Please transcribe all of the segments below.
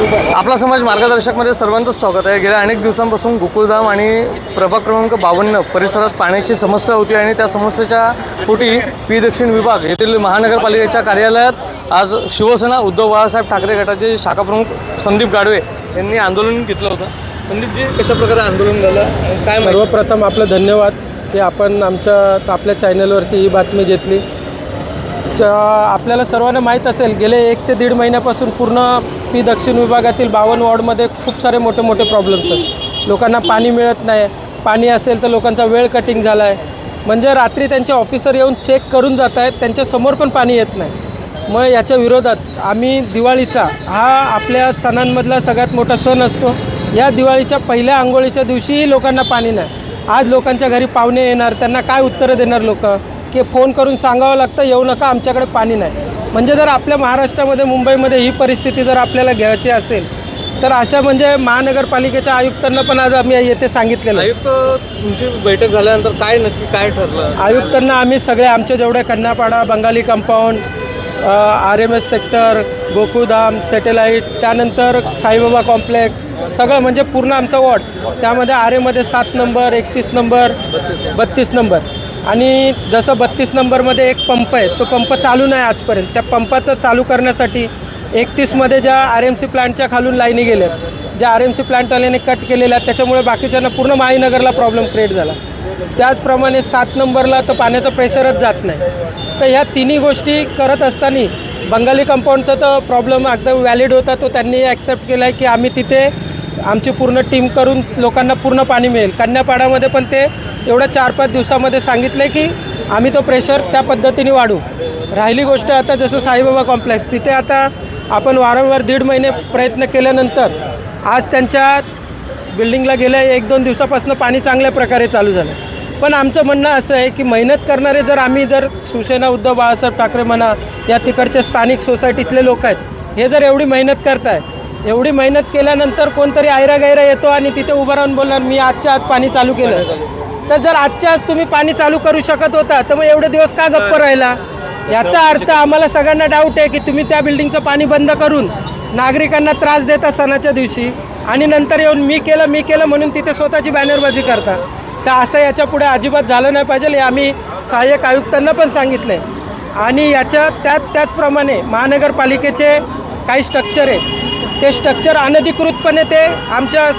आपला समाज मार्गदर्शकमध्ये सर्वांचं स्वागत आहे. गेल्या अनेक दिवसांपासून गोकुळधाम आणि प्रभाग क्रमांक बावन्न परिसरात पाण्याची समस्या होती आणि त्या समस्येच्या पोटी पी दक्षिण विभाग येथील महानगरपालिकेच्या कार्यालयात आज शिवसेना उद्धव बाळासाहेब ठाकरे गटाचे शाखाप्रमुख संदीप गाडवे यांनी आंदोलन घेतलं होतं. संदीपजी कशा प्रकारे आंदोलन झालं काय सर्वप्रथम आपलं धन्यवाद की आपण आमच्या आपल्या चॅनलवरती ही बातमी घेतली. आपल्याला सर्वांना माहीत असेल गेले एक ते दीड महिन्यापासून पूर्ण पी दक्षिण विभागातील बावन्न वॉर्डमध्ये खूप सारे मोठे मोठे प्रॉब्लेम्स आहेत. लोकांना पाणी मिळत नाही. पाणी असेल तर लोकांचा वेळ कटिंग झाला आहे म्हणजे रात्री त्यांचे ऑफिसर येऊन चेक करून जात आहेत त्यांच्यासमोर पण पाणी येत नाही. मग याच्या विरोधात आम्ही दिवाळीचा हा आपल्या सणांमधला सगळ्यात मोठा सण असतो. या दिवाळीच्या पहिल्या आंघोळीच्या दिवशीही लोकांना पाणी नाही. आज लोकांच्या घरी पाहुणे येणार त्यांना काय उत्तरं देणार लोकं? की फोन करून सांगावं लागतं येऊ नका आमच्याकडे पाणी नाही. म्हणजे जर आपल्या महाराष्ट्रामध्ये मुंबईमध्ये ही परिस्थिती जर आपल्याला घ्यायची असेल तर अशा म्हणजे महानगरपालिकेच्या आयुक्तांना पण आज आम्ही येथे सांगितलेलं आहे. आयुक्त तुमची बैठक झाल्यानंतर काय नक्की काय ठरलं? आयुक्तांना आम्ही सगळे आमचे जेवढे Kanyapada Bengali compound R M S sector Gokudham satellite त्यानंतर साईबाबा कॉम्प्लेक्स सगळं म्हणजे पूर्ण आमचा वॉर्ड. त्यामध्ये आर एमध्ये सात नंबर एकतीस नंबर बत्तीस नंबर. आणि जसं बत्तीस नंबरमध्ये एक पंप आहे तो पंप चालू नाही आजपर्यंत. त्या पंपाचं चालू करण्यासाठी एकतीसमध्ये ज्या आर एम सी प्लांटच्या खालून लाईनी गेल्या ज्या आर एम सी प्लांटवाल्याने कट केलेल्या आहेत त्याच्यामुळे बाकीच्यांना पूर्ण माळीनगरला प्रॉब्लेम क्रिएट झाला. त्याचप्रमाणे सात नंबरला तर पाण्याचं प्रेशरच जात नाही. तर ह्या तिन्ही गोष्टी करत असताना बंगाली कंपाऊंडचा तर प्रॉब्लेम एकदम व्हॅलिड होता तो त्यांनी ॲक्सेप्ट केला आहे की आम्ही तिथे आमची पूर्ण टीम करून लोकांना पूर्ण पाणी मिळेल. कन्यापाडामध्ये पण ते एवढ्या चार पाच दिवसामध्ये सांगितलं आहे की आम्ही तो प्रेशर त्या पद्धतीने वाढू. राहिली गोष्ट आता जसं साईबाबा कॉम्प्लेक्स तिथे आता आपण वारंवार दीड महिने प्रयत्न केल्यानंतर आज त्यांच्या बिल्डिंगला गेल्या एक दोन दिवसापासून पाणी चांगल्या प्रकारे चालू झालं. पण आमचं म्हणणं असं आहे की मेहनत करणारे जर आम्ही जर शिवसेना उद्धव बाळासाहेब ठाकरे म्हणा या तिकडचे स्थानिक सोसायटीतले लोक आहेत हे जर एवढी मेहनत करताय एवढी मेहनत केल्यानंतर कोणतरी आयरा गैरा येतो आणि तिथे उभं राहून बोलणार मी आजच्या आज पाणी चालू केलं. तर जर आजच्या आज तुम्ही पाणी चालू करू शकत होता तर मग एवढे दिवस का गप्प राहिला? याचा अर्थ आम्हाला सगळ्यांना डाऊट आहे की तुम्ही त्या बिल्डिंगचं पाणी बंद करून नागरिकांना त्रास देता सणाच्या दिवशी आणि नंतर येऊन मी केलं मी केलं म्हणून तिथे स्वतःची बॅनरबाजी करता. तर असं याच्यापुढे अजिबात झालं नाही पाहिजे. हे आम्ही सहाय्यक आयुक्तांना पण सांगितलं आहे आणि याच्या त्याच त्याचप्रमाणे महानगरपालिकेचे काही स्ट्रक्चर आहे. ते स्ट्रक्चर अनधिकृतपणे ते आमच्या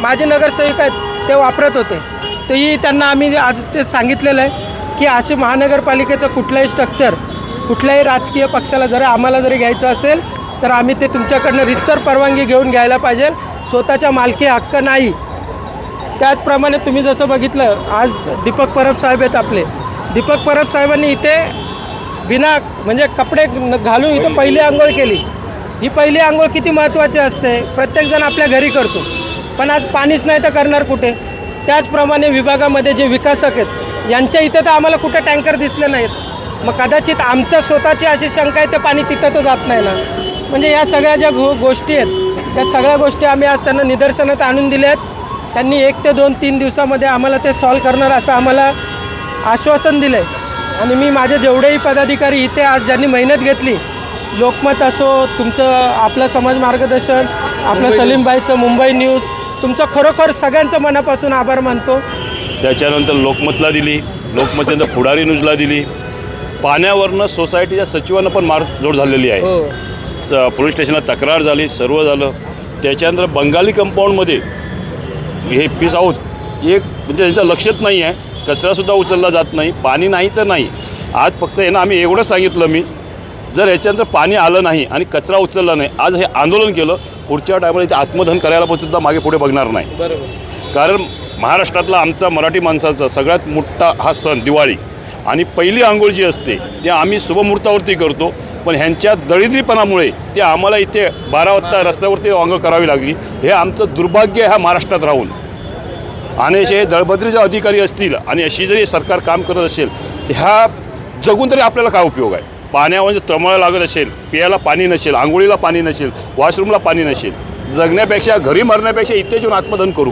माझे नगरसेवक आहेत ते वापरत होते. तेही त्यांना आम्ही आज ते सांगितलेलं आहे की असे महानगरपालिकेचं कुठलंही स्ट्रक्चर कुठल्याही राजकीय पक्षाला जरी आम्हाला जरी घ्यायचं असेल तर आम्ही ते तुमच्याकडनं रितसर परवानगी घेऊन घ्यायला पाहिजे. स्वतःच्या मालकी हक्क नाही. त्याचप्रमाणे तुम्ही जसं बघितलं आज दीपक परब साहेब आहेत आपले. दीपक परब साहेबांनी इथे बिना म्हणजे कपडे घालून इथं पहिली आंघोळ केली. ही पहिली आंघोळ किती महत्त्वाची असते प्रत्येकजण आपल्या घरी करतो. पण आज पाणीच नाही तर करणार कुठे? त्याचप्रमाणे विभागामध्ये जे विकासक आहेत यांच्या इथं तर आम्हाला कुठे टँकर दिसले नाहीत. मग कदाचित आमच्या स्वतःची अशी शंका आहे ते पाणी तिथं तर जात नाही ना. म्हणजे या सगळ्या ज्या गो गोष्टी आहेत त्या सगळ्या गोष्टी आम्ही आज त्यांना निदर्शनात आणून दिल्या आहेत. त्यांनी एक ते दोन तीन दिवसामध्ये आम्हाला ते सॉल्व करणार असं आम्हाला आश्वासन दिलं आहे आणि मी माझे जेवढेही पदाधिकारी इथे आज ज्यांनी मेहनत घेतली लोकमत असो तुमचं आपलं समाज मार्गदर्शन आपलं सलीमबाईचं मुंबई न्यूज तुमचं खरोखर सगळ्यांचं मनापासून आभार मानतो. त्याच्यानंतर लोकमतला दिली लोकमतनंतर पुढारी न्यूजला दिली. पाण्यावरनं सोसायटीच्या सचिवांना पण मारझोड झालेली आहे. हो. पोलीस स्टेशनला तक्रार झाली सर्व झालं. त्याच्यानंतर बंगाली कंपाऊंडमध्ये हे पीस आऊट एक म्हणजे त्यांचं लक्षच नाही आहे कचरासुद्धा उचलला जात नाही पाणी नाही तर नाही. आज फक्त आहे ना आम्ही एवढंच सांगितलं मी. जर याच्यानंतर पाणी आलं नाही आणि कचरा उचलला नाही आज हे आंदोलन केलं पुढच्या टायमाला इथे आत्मधन करायला पण सुद्धा मागे पुढे बघणार नाही. बरोबर. कारण महाराष्ट्रातला आमचा मराठी माणसाचा सगळ्यात मोठा हा सण दिवाळी. आणि पहिली आंघोळ जी असते ते आम्ही शुभमुहूर्तावरती करतो पण ह्यांच्या दरिद्रीपणामुळे ते आम्हाला इथे बारा वाजता रस्त्यावरती आंघोळ करावी लागली. हे आमचं दुर्भाग्य ह्या महाराष्ट्रात राहून. आणि असे दळभद्रीचे अधिकारी असतील आणि अशी जरी सरकार काम करत असेल तर ह्या जगून तरी आपल्याला काय उपयोग आहे? पाण्यामध्ये म्हणजे तळमळ लागत असेल पियाला पाणी नसेल आंघोळीला पाणी नसेल वॉशरूमला पाणी नसेल जगण्यापेक्षा घरी मरण्यापेक्षा इथे येऊन आत्मधन करू.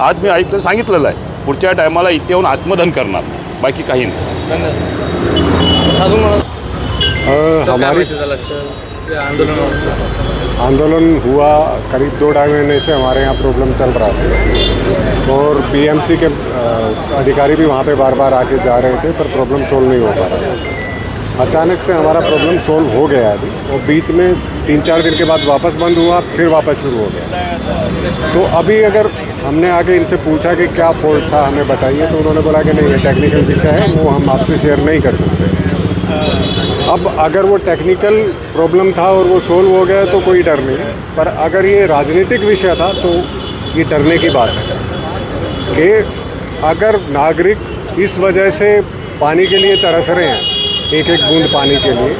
आज मी आयुक्त सांगितलेलं आहे पुढच्या टायमाला इथे येऊन आत्मधन करणार बाकी काही नाही. हमारी आंदोलन हुआ करीब दो ढाई महीने से हमारे यहाँ प्रॉब्लम चल रहा था। और बीएमसी के अधिकारी भी वहाँ पे बार बार आके जा रहे थे पर प्रॉब्लम सोल्व नहीं हो पा रहा था। अचानक से हमारा प्रॉब्लम सोल्व हो गया अभी। और बीच में तीन चार दिन के बाद वापस बंद हुआ, फिर वापस शुरू हो गया। तो अभी अगर हमने आगे इनसे पूछा कि क्या फॉल्ट था, हमें बताइए तो उन्होंने बोला कि नहीं, ये टेक्निकल विषय है, वो हम आपसे शेयर नहीं कर सकते। अब अगर वो टेक्निकल प्रॉब्लम था और वो सोल्व हो गया तो कोई डर नहीं। पर अगर ये राजनीतिक विषय था तो ये डरने की बात है कि अगर नागरिक इस वजह से पानी के लिए तरस रहे हैं एक एक बूंद पानी के लिए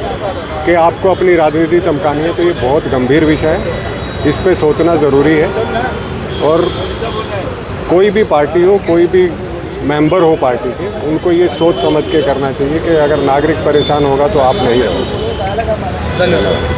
कि आपको अपनी राजनीति चमकानी है तो ये बहुत गंभीर विषय है। इस पर सोचना ज़रूरी है। और कोई भी पार्टी हो, कोई भी मेंबर हो पार्टी के, उनको ये सोच समझ के करना चाहिए कि अगर नागरिक परेशान होगा तो आप नहीं रहोगे। धन्यवाद।